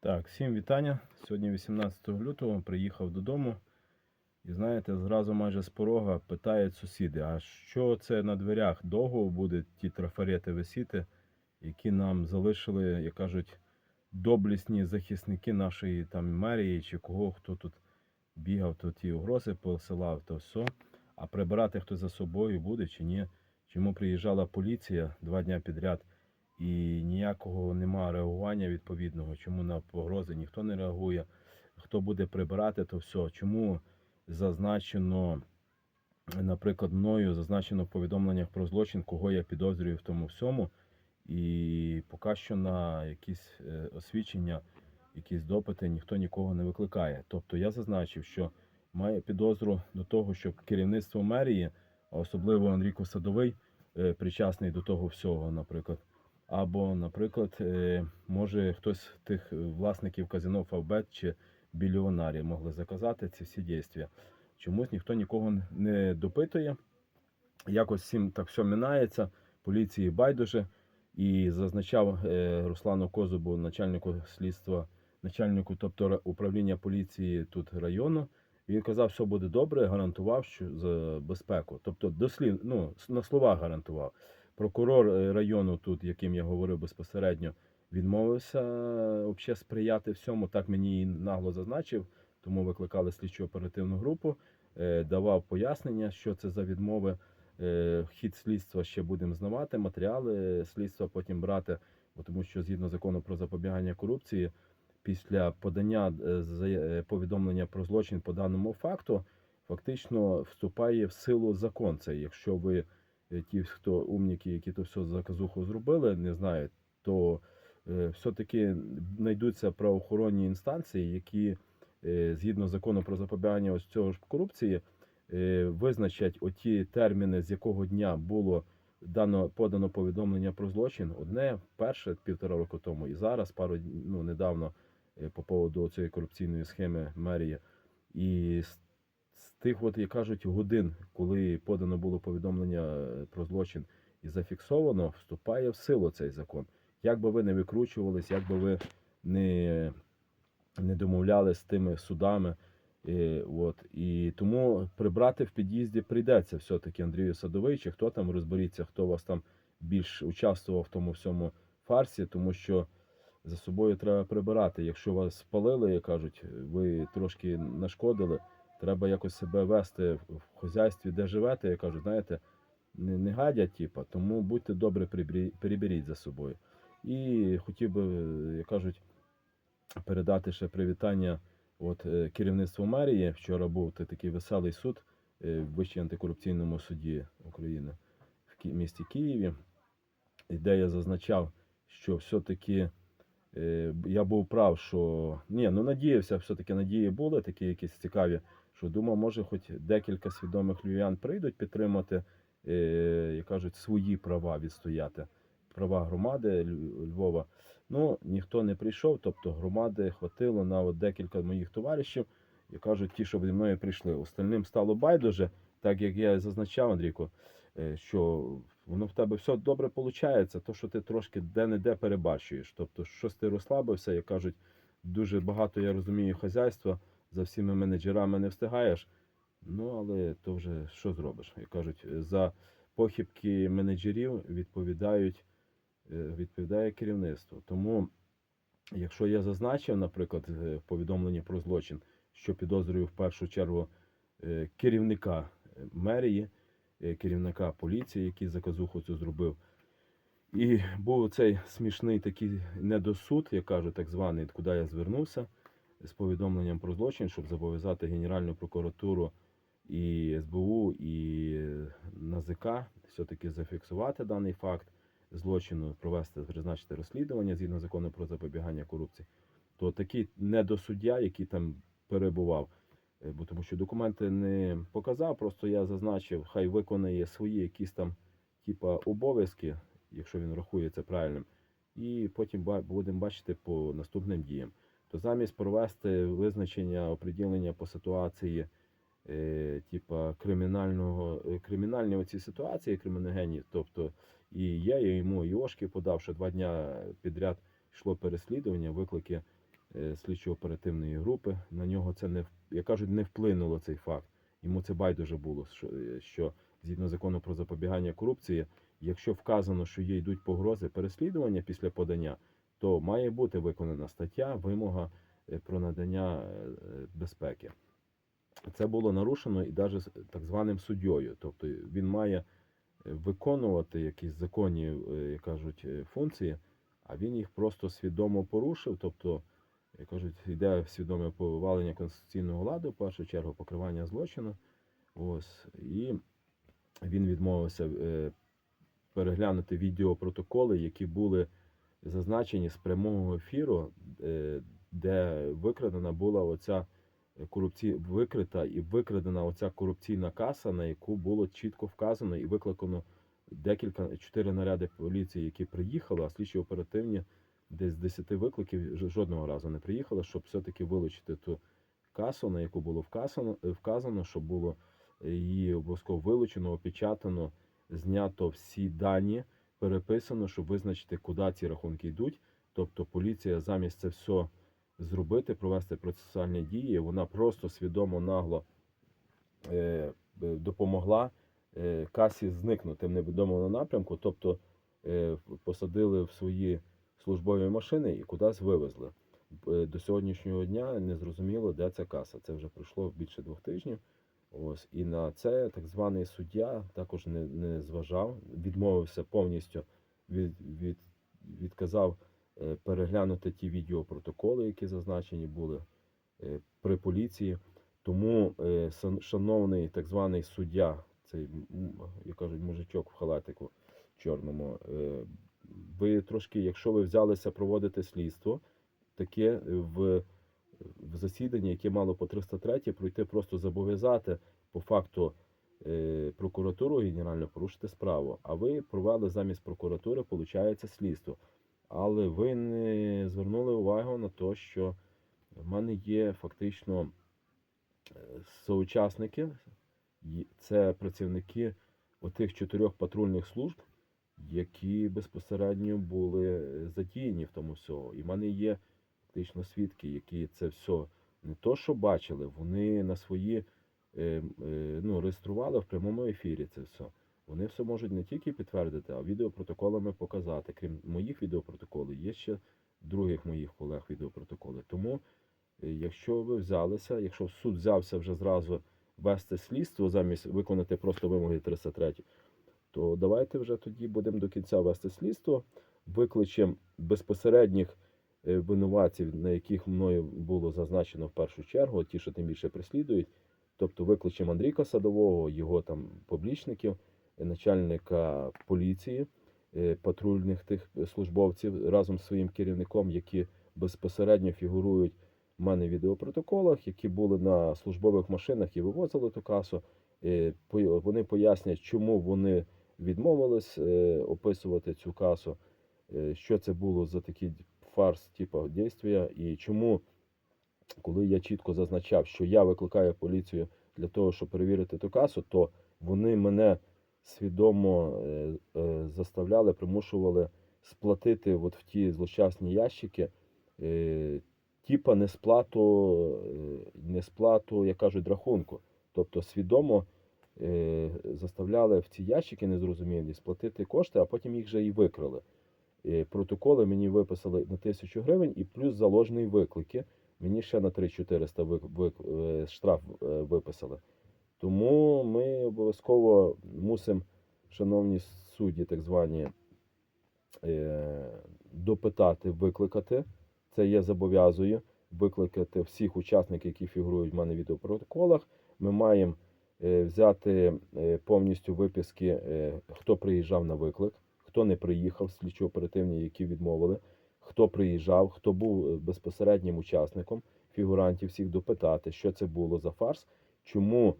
Так, всім вітання. Сьогодні 18 лютого приїхав додому. І знаєте, зразу майже з порога питають сусіди, а що це на дверях довго будуть ті трафарети висіти, які нам залишили, як кажуть, доблісні захисники нашої там мерії чи кого, хто тут бігав, то ті угрози посилав, то все. А прибирати хто за собою буде чи ні. Чому приїжджала поліція два дня підряд і ніякого нема реагування відповідного, чому на погрози ніхто не реагує. Хто буде прибирати, то все. Чому зазначено, наприклад, мною зазначено в повідомленнях про злочин, кого я підозрюю в тому всьому, і поки що на якісь е, освідчення, якісь допити ніхто нікого не викликає. Тобто я зазначив, що має підозру до того, що керівництво мерії, а особливо Андрійко Садовий, е, причасний до того всього, наприклад. Або, наприклад, е, може хтось з тих власників казино Фавбет чи біліонарі могли заказати ці всі дійства. Чомусь ніхто нікого не допитує. Якось всім так все минається, поліції байдуже. І зазначав е, Руслану Козубу, начальнику слідства, начальнику, тобто управління поліції тут району. Він казав, все буде добре, гарантував що за безпеку. Тобто, дослів, ну, на словах гарантував. Прокурор е, району, тут, яким я говорив безпосередньо, відмовився взагалі сприяти всьому. Так мені і нагло зазначив, тому викликали слідчу оперативну групу, е, давав пояснення, що це за відмови. Е, Хід слідства ще будемо знавати, матеріали слідства потім брати, бо тому що згідно закону про запобігання корупції, після подання е, е, повідомлення про злочин по даному факту, фактично вступає в силу закон. Це якщо ви е, ті, хто умніки, які то все заказуху зробили, не знають, то е, все-таки знайдуться правоохоронні інстанції, які е, згідно закону про запобігання ось цього ж корупції, е, визначать оті терміни, з якого дня було дано подано повідомлення про злочин. Одне перше півтора року тому, і зараз пару ну недавно е, по поводу цієї корупційної схеми мерії. І з, тих, от як кажуть, годин, коли подано було повідомлення е, про злочин і зафіксовано, вступає в силу цей закон. Як би ви не викручувались, як би ви не, не домовляли з тими судами. І, от, і тому прибрати в під'їзді прийдеться все-таки Андрію Садовий, чи хто там розберіться, хто вас там більш участвував в тому всьому фарсі, тому що за собою треба прибирати. Якщо вас спалили, як кажуть, ви трошки нашкодили, треба якось себе вести в хазяйстві, де живете, як кажуть, знаєте, не, не гадять, типа, тому будьте добре, прибері- переберіть за собою. І хотів би, як кажуть, передати ще привітання от, е, керівництву мерії. Вчора був такий веселий суд е, в Вищій антикорупційному суді України в місті Києві, де я зазначав, що все-таки я був прав, що ні, ну надіявся, все-таки надії були такі якісь цікаві, що думав, може, хоч декілька свідомих львів'ян прийдуть підтримати, е, як кажуть, свої права відстояти, права громади Львова. Ну, ніхто не прийшов, тобто громади хватило на от декілька моїх товаришів, і кажуть, ті, що зі мною прийшли. Остальним стало байдуже, так як я зазначав, Андрійко, е, що воно в тебе все добре виходить, то що ти трошки де-не-де перебачуєш. Тобто, щось ти розслабився, як кажуть, дуже багато я розумію хазяйства, за всіма менеджерами не встигаєш. Ну, але то вже що зробиш? Як кажуть, за похибки менеджерів відповідають, е, відповідає керівництво. Тому, якщо я зазначив, наприклад, е, в повідомленні про злочин, що підозрюю в першу чергу е, керівника мерії, керівника поліції, який заказуху цю зробив. І був цей смішний такий недосуд, як кажуть, так званий, куди я звернувся з повідомленням про злочин, щоб зобов'язати Генеральну прокуратуру і СБУ, і НАЗК все-таки зафіксувати даний факт злочину, провести, призначити розслідування згідно закону про запобігання корупції. То такий недосуддя, який там перебував, е, бо тому що документи не показав, просто я зазначив, хай виконає свої якісь там типа обов'язки, якщо він рахує це правильним, і потім будемо бачити по наступним діям. То замість провести визначення оприділення по ситуації, е, типа кримінального е, кримінальні оці ситуації криміногенні, тобто і я, і йому Йошки подав, що два дня підряд йшло переслідування, виклики е, слідчо-оперативної групи. На нього це не як кажуть, не вплинуло цей факт. Йому це байдуже було, що, е, що згідно закону про запобігання корупції, якщо вказано, що є йдуть погрози переслідування після подання, то має бути виконана стаття, вимога е, про надання е, безпеки. Це було нарушено і навіть так званим суддєю. Тобто він має е, виконувати якісь законні, е, як кажуть, е, функції, а він їх просто свідомо порушив. Тобто, як кажуть, йде свідоме повалення конституційного ладу, в першу чергу покривання злочину. Ось, і він відмовився е, переглянути відеопротоколи, які були зазначені з прямого ефіру, е, де викрадена була оця корупція, викрита і викрадена оця корупційна каса, на яку було чітко вказано і викликано декілька чотири наряди поліції, які приїхали, а слідчі оперативні десь з 10 викликів жодного разу не приїхали, щоб все-таки вилучити ту касу, на яку було вказано, е, вказано, щоб було е, її обов'язково вилучено, опечатано, знято всі дані, переписано, щоб визначити, куди ці рахунки йдуть. Тобто поліція замість це все зробити, провести процесуальні дії, вона просто свідомо нагло е, допомогла е, касі зникнути в невідомому напрямку, тобто е, посадили в свої службові машини і кудись вивезли. Е, До сьогоднішнього дня не зрозуміло, де ця каса. Це вже пройшло більше двох тижнів. Ось і на це так званий суддя також не, не зважав, відмовився повністю від, від, відказав е, переглянути ті відеопротоколи, які зазначені були е, при поліції. Тому, шановний так званий суддя, цей, як кажуть, мужичок в халатику чорному, ви трошки, якщо ви взялися проводити слідство, таке в, в засіданні, яке мало по 303, пройти просто зобов'язати по факту е, прокуратуру генерально порушити справу. А ви провели замість прокуратури, виходить, слідство. Але ви не звернули увагу на те, що в мене є фактично е, соучасники, це працівники отих чотирьох патрульних служб, які безпосередньо були е, задіяні в тому всього. І в мене є фактично свідки, які це все не то, що бачили, вони на свої е, е, ну, реєстрували в прямому ефірі це все. Вони все можуть не тільки підтвердити, а відеопротоколами показати. Крім моїх відеопротоколів, є ще других моїх колег відеопротоколи. Тому, якщо ви взялися, якщо суд взявся вже зразу вести слідство замість виконати просто вимоги 303, то давайте вже тоді будемо до кінця вести слідство, викличемо безпосередніх е, винуватців, на яких мною було зазначено в першу чергу, ті, що тим більше переслідують. Тобто викличемо Андрійка Садового, його там поблічників, е, начальника поліції, е, патрульних тих службовців разом з своїм керівником, які безпосередньо фігурують в мене в відеопротоколах, які були на службових машинах і вивозили ту касу. Е, Вони пояснять, чому вони відмовились е, описувати цю касу, е, що це було за такий фарс, типу дійствия, і чому, коли я чітко зазначав, що я викликаю поліцію для того, щоб перевірити ту касу, то вони мене свідомо е, заставляли, примушували сплатити от в ті злощасні ящики, типа несплату, несплату, як кажуть, рахунку. Тобто свідомо заставляли в ці ящики незрозумілі сплатити кошти, а потім їх же і викрали. Е, протоколи мені виписали на тисячу гривень і плюс заложені виклики. Мені ще на 3400 вик, вик, е, штраф е, виписали. Тому ми обов'язково мусимо, шановні судді, так звані, е, допитати, викликати. Це я зобов'язую викликати всіх учасників, які фігурують в мене в відеопротоколах. Ми маємо е, взяти е, повністю виписки, е, хто приїжджав на виклик, хто не приїхав, слідчо-оперативні, які відмовили, хто приїжджав, хто був е, безпосереднім учасником, фігурантів всіх допитати, що це було за фарс, чому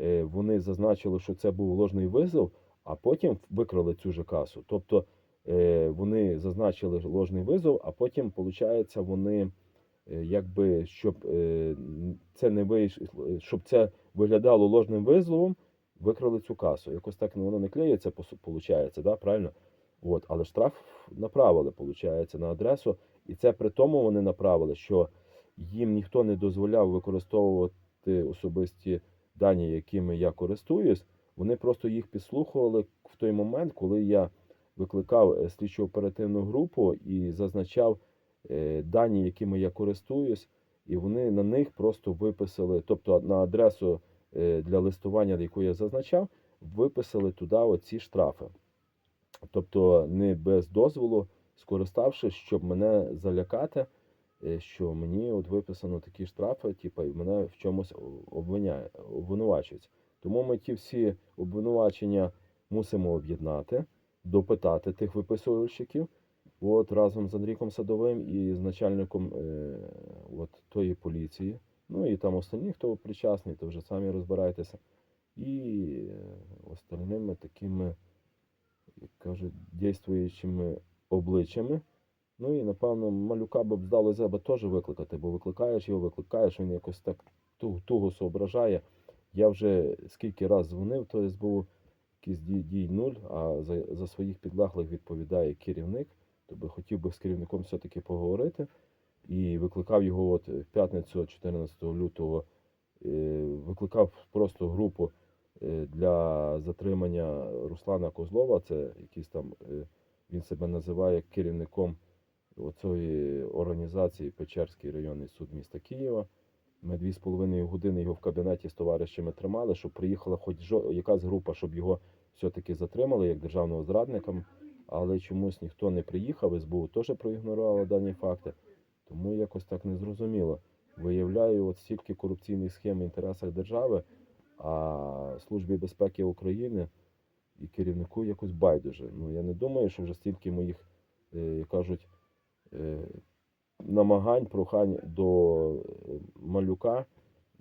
е, вони зазначили, що це був ложний визов, а потім викрали цю же касу. Тобто е, вони зазначили ложний визов, а потім, виходить, вони е, якби щоб е, це не вийшло, щоб це виглядало ложним визовом, викрали цю касу. Якось так ну, воно не клеїться, виходить, да, правильно? От, але штраф направили, виходить, на адресу. І це при тому вони направили, що їм ніхто не дозволяв використовувати особисті дані, якими я користуюсь. Вони просто їх підслухували в той момент, коли я викликав е, слідчо оперативну групу і зазначав е, дані, якими я користуюсь, і вони на них просто виписали, тобто на адресу е, для листування, яку я зазначав, виписали туди оці штрафи. Тобто не без дозволу, скориставшись, щоб мене залякати, е, що мені от виписано такі штрафи, типу, і мене в чомусь обвиняє, обвинувачують. Тому ми ті всі обвинувачення мусимо об'єднати, допитати тих виписувальщиків, от разом з Андрійком Садовим і з начальником е, от тої поліції. Ну і там останні, хто причасний, то вже самі розбирайтеся. І е, остальними такими, як кажуть, дійствуючими обличчями. Ну і напевно малюка б здалося б теж викликати, бо викликаєш його, викликаєш, він якось так туго соображає. Я вже скільки раз дзвонив, то СБУ якийсь дій, нуль, а за, за своїх підлеглих відповідає керівник. То би хотів би з керівником все-таки поговорити. І викликав його от в п'ятницю, 14 лютого, е, викликав просто групу е, для затримання Руслана Козлова. Це якийсь там, е, він себе називає керівником цієї організації Печерський районний суд міста Києва. Ми дві з половиною години його в кабінеті з товаришами тримали, щоб приїхала хоч жо- якась група, щоб його все-таки затримали як державного зрадника. Але чомусь ніхто не приїхав, СБУ теж проігнорувало дані факти. Тому якось так незрозуміло. Виявляю от стільки корупційних схем в інтересах держави, а Службі безпеки України і керівнику якось байдуже. Ну я не думаю, що вже стільки моїх, е, кажуть, е, намагань, прохань до е, малюка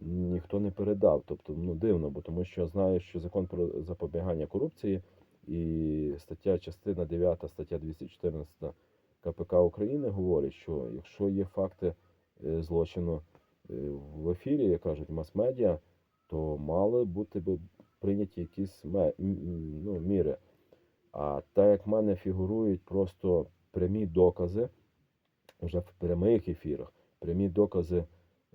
ніхто не передав. Тобто, ну дивно, бо тому що знаю, що закон про запобігання корупції і стаття частина 9, стаття 214 КПК України говорить, що якщо є факти е, злочину е, в ефірі, як кажуть, мас-медіа, то мали бути би прийняті якісь ну, міри. А так як в мене фігурують просто прямі докази, вже в прямих ефірах, прямі докази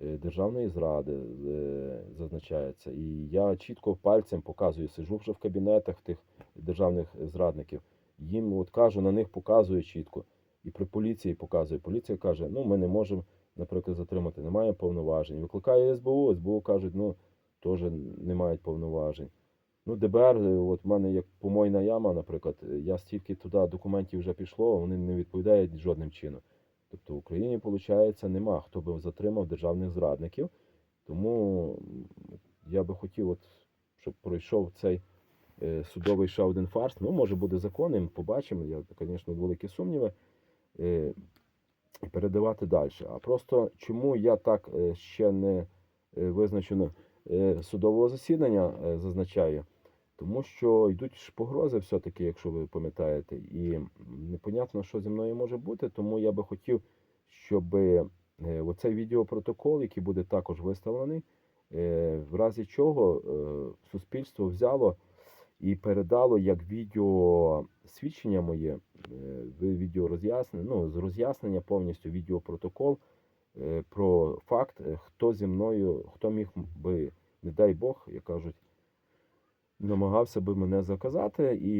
державної зради е, зазначаються. І я чітко пальцем показую, сижу вже в кабінетах тих державних зрадників. Їм от кажу, на них показую чітко. І при поліції показує. Поліція каже, ну ми не можемо, наприклад, затримати, немає повноважень. Викликає СБУ, СБУ кажуть, ну теж не мають повноважень. Ну, ДБР, е, от в мене як помойна яма, наприклад, е, я стільки туди документів вже пішло, вони не відповідають жодним чином. Тобто в Україні, виходить, нема хто би затримав державних зрадників. Тому я би хотів, от, щоб пройшов цей е, судовий ще один фарс. Ну, може буде законним, побачимо. Я, звісно, великі сумніви. Е, передавати далі. А просто чому я так е, ще не визначено судового засідання зазначаю? Тому що йдуть ж погрози все-таки, якщо ви пам'ятаєте, і непонятно, що зі мною може бути, тому я би хотів, щоб е, оцей відеопротокол, який буде також виставлений, е, в разі чого е, суспільство взяло і передало як відео свідчення моє, відео роз'яснення, ну, з роз'яснення повністю відеопротокол про факт, хто зі мною, хто міг би, не дай Бог, як кажуть, намагався би мене заказати і,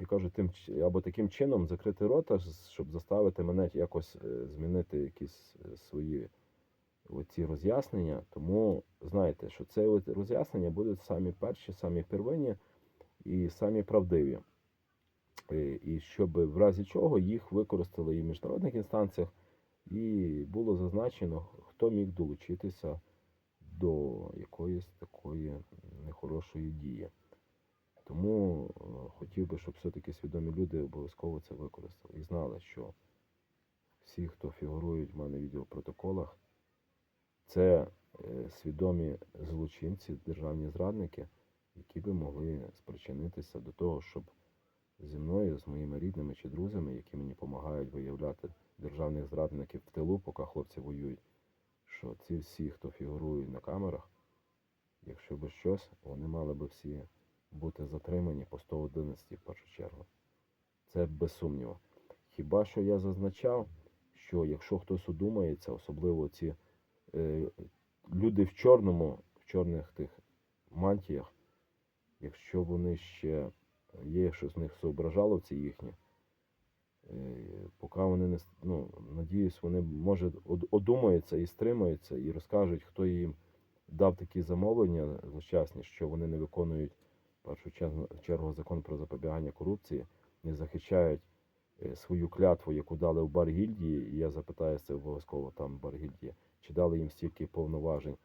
як кажуть, тим або таким чином закрити рота, щоб заставити мене якось е, змінити якісь е, свої оці роз'яснення. Тому знаєте, що це роз'яснення будуть самі перші, самі первинні і самі правдиві. Е, І щоб в разі чого їх використали і в міжнародних інстанціях, і було зазначено, хто міг долучитися до якоїсь такої нехорошої дії. Тому е, хотів би, щоб все-таки свідомі люди обов'язково це використали і знали, що всі, хто фігурують в мене в відеопротоколах, це е, свідомі злочинці, державні зрадники, які би могли спричинитися до того, щоб зі мною, з моїми рідними чи друзями, які мені допомагають виявляти державних зрадників в тилу, поки хлопці воюють, що ці всі, хто фігурують на камерах, якщо би щось, вони мали би всі бути затримані по 111 в першу чергу. Це без сумніву. Хіба що я зазначав, що якщо хтось одумається, особливо ці е, люди в чорному, в чорних тих мантіях, якщо вони ще є щось в них зображало ці їхні, е, поки вони не ну, надіюсь, вони може одумаються і стримаються, і розкажуть, хто їм дав такі замовлення злочасні, що вони не виконують першу чергу, закон про запобігання корупції, не захищають е, свою клятву, яку дали в Баргільдії, і я запитаю це обов'язково там в Баргільдії, чи дали їм стільки повноважень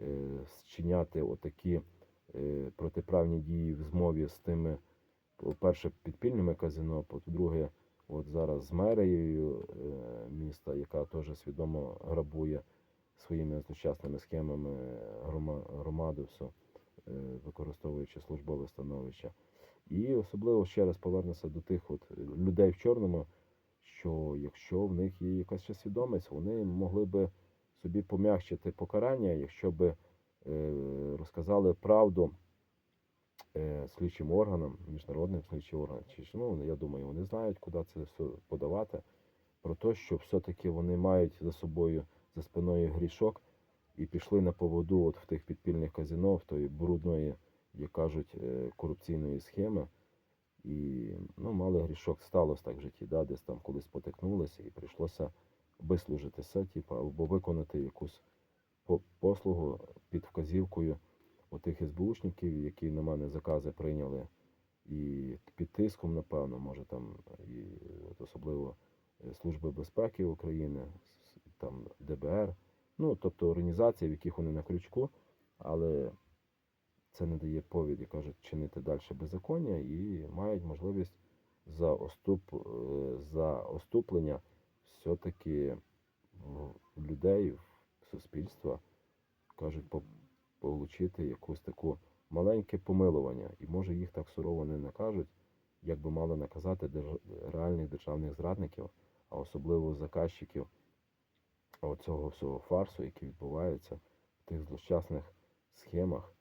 е, зчиняти отакі е, протиправні дії в змові з тими, по-перше, підпільними казино, по-друге, от зараз з мерією міста, яка теж свідомо грабує своїми злочасними схемами громаду, все, е, використовуючи службове становище. І особливо ще раз повернуся до тих от людей в чорному, що якщо в них є якась ще свідомість, вони могли би собі пом'якшити покарання, якщо би е, розказали правду е, слідчим органам, міжнародним слідчим органам. Чи ну, я думаю, вони знають, куди це все подавати. Про те, що все-таки вони мають за собою за спиною грішок і пішли на поводу от в тих підпільних казино, в тої брудної, як кажуть, е, корупційної схеми. І ну, мали грішок, сталося так в житті, да, десь там колись потикнулися і прийшлося вислужитися, типу, або виконати якусь послугу під вказівкою отих СБУшників, які на мене закази прийняли, і під тиском, напевно, може там і от особливо е, Служби безпеки України, там ДБР, ну тобто організації, в яких вони на крючку, але це не дає повід, як кажуть, чинити далі беззаконня і мають можливість за оступ, е, за оступлення все-таки людей, в суспільства, кажуть, по- получити якусь таку маленьке помилування. І може їх так сурово не накажуть, як би мали наказати реальних державних зрадників, а особливо заказчиків оцього всього фарсу, який відбувається в тих злощасних схемах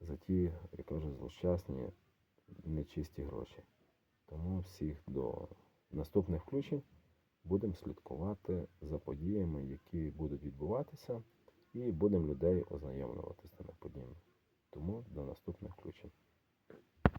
за ті, як кажуть, злощасні нечисті гроші. Тому всіх до наступних включень будемо слідкувати за подіями, які будуть відбуватися, і будемо людей ознайомлювати з тими подіями. Тому до наступних включень.